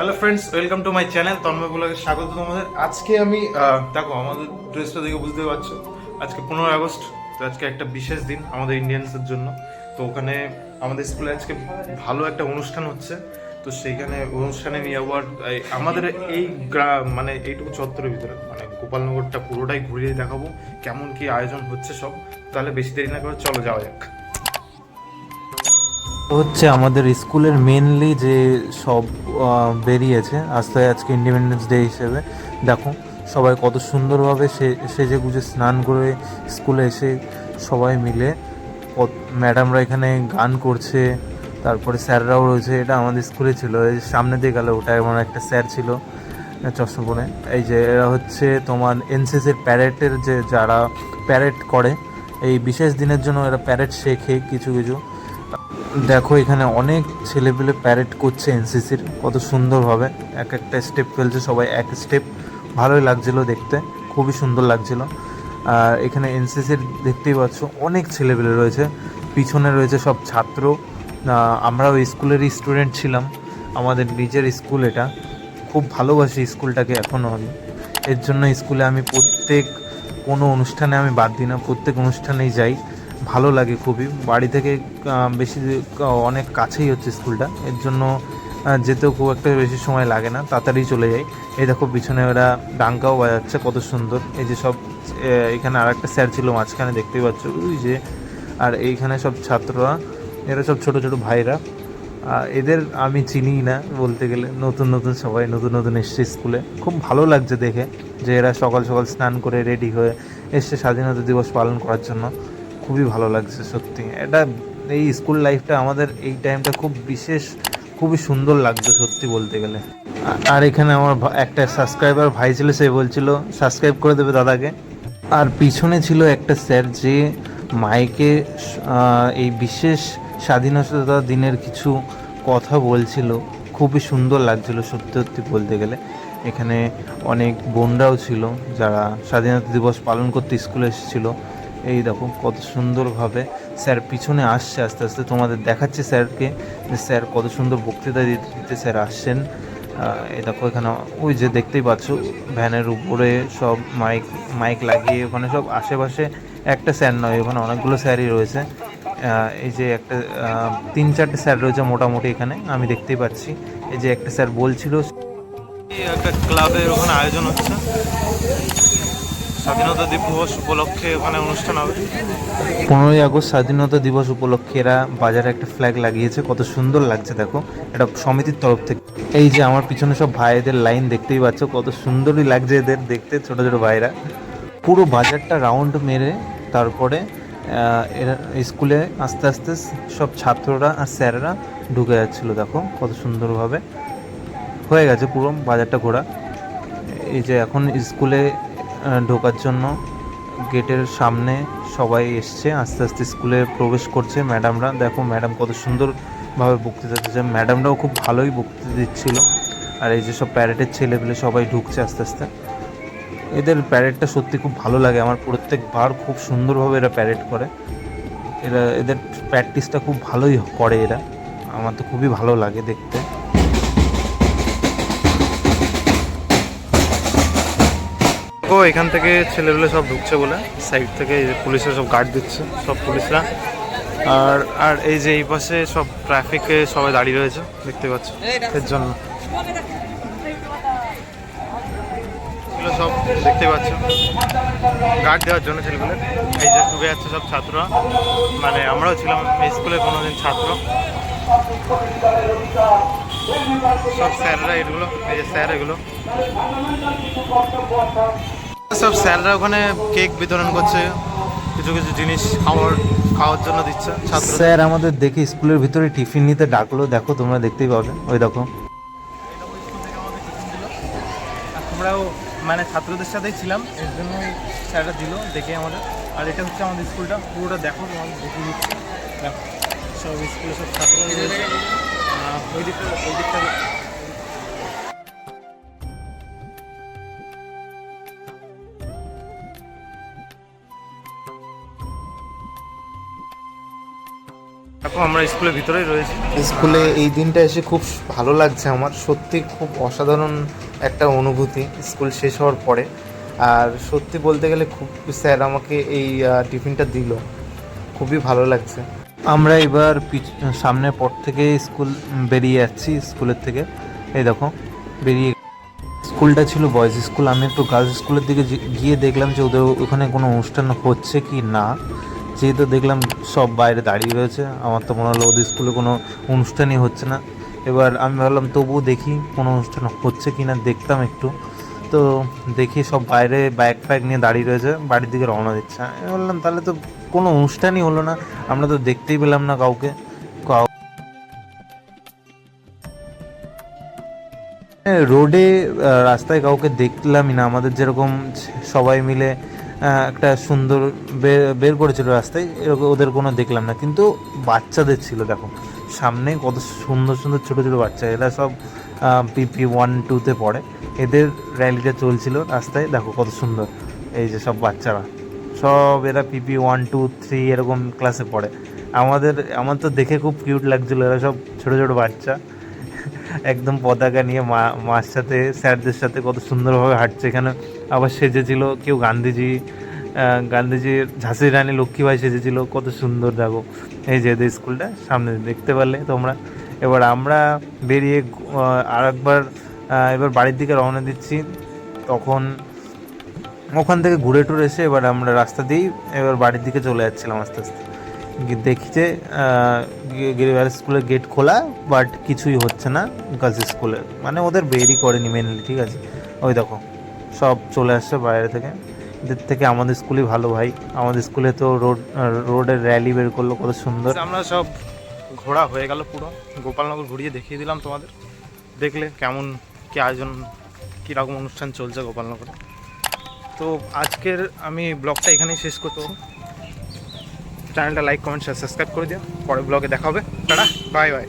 Hello friends welcome to my channel Tanmoy ব্লগে স্বাগত তোমাদের। আজকে আমি দেখো, আমাদের ড্রেসটা দেখে বুঝতে পারছ। আজকে পনেরোই আগস্ট, তো আজকে একটা বিশেষ দিন আমাদের ইন্ডিয়ানসের জন্য। তো ওখানে আমাদের স্কুলে আজকে ভালো একটা অনুষ্ঠান হচ্ছে। তো সেইখানে অনুষ্ঠানে নিয়ে আবার আমাদের এই গ্রা- মানে এইটুকু চত্বরের ভিতরে মানে গোপালনগরটা পুরোটাই ঘুরিয়ে দেখাবো। কেমন কি আয়োজন হচ্ছে সব, তাহলে বেশি দেরি না করে চলো, যাওয়া যাক। হচ্ছে আমাদের স্কুলের মেনলি যে সব বেরিয়েছে আস্তে আজকে ইন্ডিপেন্ডেন্স ডে হিসেবে। দেখো, সবাই কত সুন্দরভাবে সে, সেজে গুজে স্নান করে স্কুলে এসে সবাই মিলে ম্যাডামরা এখানে গান করছে, তারপরে স্যাররাও রয়েছে, এটা আমাদের স্কুলে ছিল। এই সামনে দিয়ে গেল ওটা, এমন একটা স্যার ছিল, চশমা পরে। এই যে এরা হচ্ছে তোমার এনসিসির প্যারেডের যে যারা প্যারেড করে, এই বিশেষ দিনের জন্য এরা প্যারেড শেখে কিছু কিছু। দেখো, এখানে অনেক ছেলেপিলে প্যারেড করছে এনসিসির কত সুন্দরভাবে এক একটা স্টেপ ফেলছে সবাই এক স্টেপ ভালোই লাগছিল দেখতে, খুবই সুন্দর লাগছিল। আর এখানে এনসিসির দেখতেই পাচ্ছ, অনেক ছেলেপিলে রয়েছে। পিছনে রয়েছে সব ছাত্র। আমরাও স্কুলেরই স্টুডেন্ট ছিলাম। আমাদের নিজের স্কুল এটা। খুব ভালোবাসি স্কুলটাকে এখনও আমি। এর জন্য স্কুলে আমি প্রত্যেক কোনো অনুষ্ঠানে আমি বাদ দিই না। প্রত্যেক অনুষ্ঠানেই যাই। ভালো লাগে খুবই। বাড়ি থেকে বেশি অনেক কাছেই হচ্ছে স্কুলটা। এর জন্য যেতেও খুব একটা বেশি সময় লাগে না, তাড়াতাড়ি চলে যায় এই দেখো, পিছনে ওরা ডাঙ্কাও বাজাচ্ছে, কত সুন্দর। এই যে সব এখানে আর একটা স্যার ছিল, মাঝখানে দেখতেই পাচ্ছ। ওই যে, আর এইখানে সব ছাত্ররা, এরা সব ছোট ছোট ভাইরা। এদের আমি চিনি না, বলতে গেলে। নতুন নতুন সবাই, নতুন নতুন এসছে স্কুলে। খুব ভালো লাগছে দেখে যে এরা সকাল সকাল স্নান করে রেডি হয়ে এসছে স্বাধীনতা দিবস পালন করার জন্য। খুবই ভালো লাগছে, সত্যি। এটা এই স্কুল লাইফটা আমাদের এই টাইমটা খুব বিশেষ, খুবই সুন্দর লাগছে সত্যি বলতে গেলে। আর এখানে আমার একটা সাবস্ক্রাইবার ভাই ছিল, সে বলছিল, সাবস্ক্রাইব করে দেবে দাদাকে। আর পিছনে ছিল একটা স্যার, যে মাইকে এই বিশেষ স্বাধীনতা দিনের কিছু কথা বলছিল। খুবই সুন্দর লাগছিল সত্যি সত্যি বলতে গেলে। এখানে অনেক বোনরাও ছিল যারা স্বাধীনতা দিবস পালন করতে স্কুলে এসেছিল। এই দেখো কত সুন্দরভাবে স্যার পিছনে আসছে, আস্তে আস্তে তোমাদের দেখাচ্ছে স্যারকে যে স্যার কত সুন্দর বক্তৃতা দিতে দিতে স্যার আসছেন। এই দেখো এখানে ওই যে দেখতেই পাচ্ছ, ভ্যানের উপরে সব মাইক মাইক লাগিয়ে ওখানে সব আশেপাশে একটা স্যার নয়, ওখানে অনেকগুলো স্যারই রয়েছে। এই যে একটা তিন চারটে স্যার রয়েছে মোটামুটি এখানে, আমি দেখতেই পাচ্ছি। এই যে একটা স্যার বলছিল, একটা ক্লাবের ওখানে আয়োজন হচ্ছে। স্বাধীনতা দিবস উপলক্ষে ওখানে অনুষ্ঠান হবে? পনেরোই আগস্ট স্বাধীনতা দিবস উপলক্ষে এরা বাজারে একটা ফ্ল্যাগ লাগিয়েছে। কত সুন্দর লাগছে, দেখো। এটা সমিতির তরফ থেকে। এই যে আমার পিছনে সব ভাইদের লাইন দেখতেই পাচ্ছ, কত সুন্দরই লাগছে এদের দেখতে, ছোট ছোট ভাইরা। পুরো বাজারটা রাউন্ড মেরে তারপরে এরা স্কুলে আস্তে আস্তে সব ছাত্ররা আর স্যাররা ঢুকে যাচ্ছিল, দেখো। কত সুন্দরভাবে। হয়ে গেছে পুরো বাজারটা ঘোরা। এই যে এখন স্কুলে ঢোকার জন্য। গেটের সামনে সবাই এসছে, আস্তে আস্তে স্কুলে প্রবেশ করছে ম্যাডামরা। দেখো ম্যাডাম কত সুন্দরভাবে বক্তৃতা দিচ্ছে ম্যাডামরাও খুব ভালোই বক্তৃতা দিচ্ছিল। আর এই যে সব প্যারেডের ছেলেপেলে সবাই ঢুকছে আস্তে আস্তে। এদের প্যারেডটা সত্যি খুব ভালো লাগে। আমার প্রত্যেকবার খুব সুন্দরভাবে এরা প্যারেড করে। এরা, এদের প্র্যাকটিসটা খুব ভালোই করে এরা। আমার তো খুবই ভালো লাগে দেখতে। ও এখান থেকে ছেলেগুলো সব ঢুকছে বলে, সাইড থেকে পুলিশরা সব গার্ড দিচ্ছে, সব পুলিশরা। আর আর এই যে এই পাশে সব ট্রাফিকে সবাই দাঁড়িয়ে রয়েছে, দেখতে পাচ্ছ, এর জন্য। এগুলো সব দেখতে পাচ্ছ গার্ড দেওয়ার জন্য ছেলেগুলো। এই যে ঢুকে যাচ্ছে সব ছাত্ররা। মানে আমরাও ছিলাম স্কুলে কোনোদিন ছাত্র। সব স্যাররা এগুলো, এই যে স্যার এগুলো। সব স্যাররা ওখানে কেক বিতরণ করছে কিছু কিছু জিনিস খাওয়ার খাওয়ার জন্য দিচ্ছে ছাত্র স্যার আমাদের দেখে স্কুলের ভিতরে টিফিন নিতে ডাকলো দেখো তোমরা দেখতেই পাবে ওই দেখো। আমরাও মানে ছাত্রদের সাথেই ছিলাম এর জন্য স্যাররা দিল দেখে আমাদের। আর এটা হচ্ছে আমাদের স্কুলটা পুরোটা দেখো তোমাদের দেখিয়ে দিচ্ছি। দেখো সব স্কুলের সব ছাত্ররা ওই দিকটা ওই দিকটা এখন আমরা স্কুলের ভিতরেই রয়েছি। স্কুলে এই দিনটা এসে খুব ভালো লাগছে আমার। সত্যি খুব অসাধারণ একটা অনুভূতি স্কুল শেষ হওয়ার পরে। আর সত্যি বলতে গেলে খুব স্যার আমাকে এই টিফিনটা দিল। খুবই ভালো লাগছে। আমরা এবার সামনের পর থেকে স্কুল বেরিয়ে যাচ্ছি স্কুলের থেকে। এই দেখো, বেরিয়ে স্কুলটা ছিল বয়েজ স্কুল। আমি একটু গার্লস স্কুলের দিকে গিয়ে দেখলাম যে ওদের ওখানে কোনো অনুষ্ঠান হচ্ছে কি না। যেহেতু দেখলাম সব বাইরে দাঁড়িয়ে রয়েছে, আমার তো মনে হলো ওদের স্কুলে কোনো অনুষ্ঠানই হচ্ছে না। এবার আমি ভাবলাম তবুও দেখি কোনো অনুষ্ঠান হচ্ছে কি না দেখতাম একটু। তো দেখি সব বাইরে ব্যাগ ফ্যাগ নিয়ে দাঁড়িয়ে রয়েছে, বাড়ির দিকে রওনা দিচ্ছে। আমি বললাম, তাহলে তো কোনো অনুষ্ঠানই হলো না, আমরা তো দেখতেই পেলাম না কাউকে। রোডে রাস্তায় কাউকে দেখলামই না। আমাদের যেরকম সবাই মিলে একটা সুন্দর বের করেছিল রাস্তায়, এরকম ওদের কোনো দেখলাম না। কিন্তু বাচ্চাদের ছিল, দেখো, সামনে কত সুন্দর সুন্দর ছোটো ছোটো বাচ্চা, এরা সব পিপি ওয়ান টুতে পড়ে। এদের র্যালিটা চলছিল রাস্তায়, দেখো কত সুন্দর, এই যে সব বাচ্চারা। সব এরা পিপি ওয়ান টু থ্রি এরকম ক্লাসে পড়ে। আমাদের, আমার তো দেখে খুব কিউট লাগছিল, এরা সব ছোটো ছোটো বাচ্চা। একদম পতাকা নিয়ে মা, মার সাথে, স্যারদের সাথে কত সুন্দরভাবে হাঁটছে এখানে। আবার সেজেছিল কেউ গান্ধীজি গান্ধীজির ঝাঁসির রানী লক্ষ্মীবাই সেজেছিল, কত সুন্দর দেখো এই যে স্কুলটা, সামনে দেখতে পারলে তোমরা। এবার আমরা বেরিয়ে আর একবার এবার বাড়ির দিকে রওনা দিচ্ছি। তখন ওখান থেকে ঘুরে টুরে এসে এবার আমরা রাস্তা দিয়েই এবার বাড়ির দিকে চলে যাচ্ছিলাম আস্তে আস্তে। দেখি যে স্কুলের গেট খোলা বাট কিছুই হচ্ছে না গার্লস স্কুলের মানে ওদের বেরই করেনি মেনলি ঠিক আছে? ওই দেখো, সব চলে আসছে বাইরে থেকে। এদের থেকে আমাদের স্কুলই ভালো ভাই। আমাদের স্কুলে তো রোড, রোডের র্যালি বের করল, কত সুন্দর। আমরা সব ঘোরা হয়ে গেল পুরো। গোপালনগর ঘুরিয়ে দেখিয়ে দিলাম তোমাদের। দেখলে কেমন, কি আয়োজন, কীরকম অনুষ্ঠান চলছে গোপালনগরে। তো আজকের আমি ব্লগটা এখানেই শেষ করছি। চ্যানেলটা লাইক কমেন্ট সাবস্ক্রাইব করে দিও। পরের ব্লগে দেখা হবে। Tata bye bye